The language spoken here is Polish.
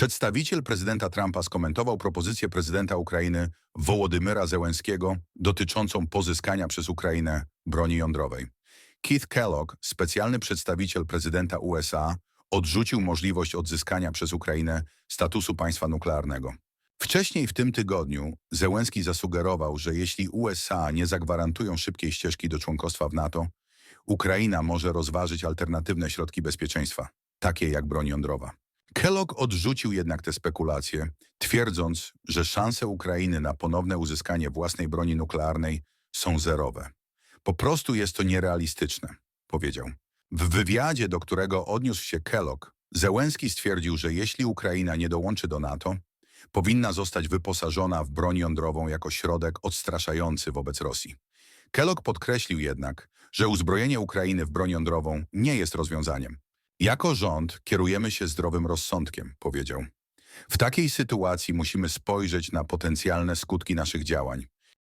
Przedstawiciel prezydenta Trumpa skomentował propozycję prezydenta Ukrainy Wołodymyra Zełenskiego dotyczącą pozyskania przez Ukrainę broni jądrowej. Keith Kellogg, specjalny przedstawiciel prezydenta USA, odrzucił możliwość odzyskania przez Ukrainę statusu państwa nuklearnego. Wcześniej w tym tygodniu Zełenski zasugerował, że jeśli USA nie zagwarantują szybkiej ścieżki do członkostwa w NATO, Ukraina może rozważyć alternatywne środki bezpieczeństwa, takie jak broń jądrowa. Kellogg odrzucił jednak te spekulacje, twierdząc, że szanse Ukrainy na ponowne uzyskanie własnej broni nuklearnej są zerowe. Po prostu jest to nierealistyczne, powiedział. W wywiadzie, do którego odniósł się Kellogg, Zełenski stwierdził, że jeśli Ukraina nie dołączy do NATO, powinna zostać wyposażona w broń jądrową jako środek odstraszający wobec Rosji. Kellogg podkreślił jednak, że uzbrojenie Ukrainy w broń jądrową nie jest rozwiązaniem. Jako rząd kierujemy się zdrowym rozsądkiem, powiedział. W takiej sytuacji musimy spojrzeć na potencjalne skutki naszych działań.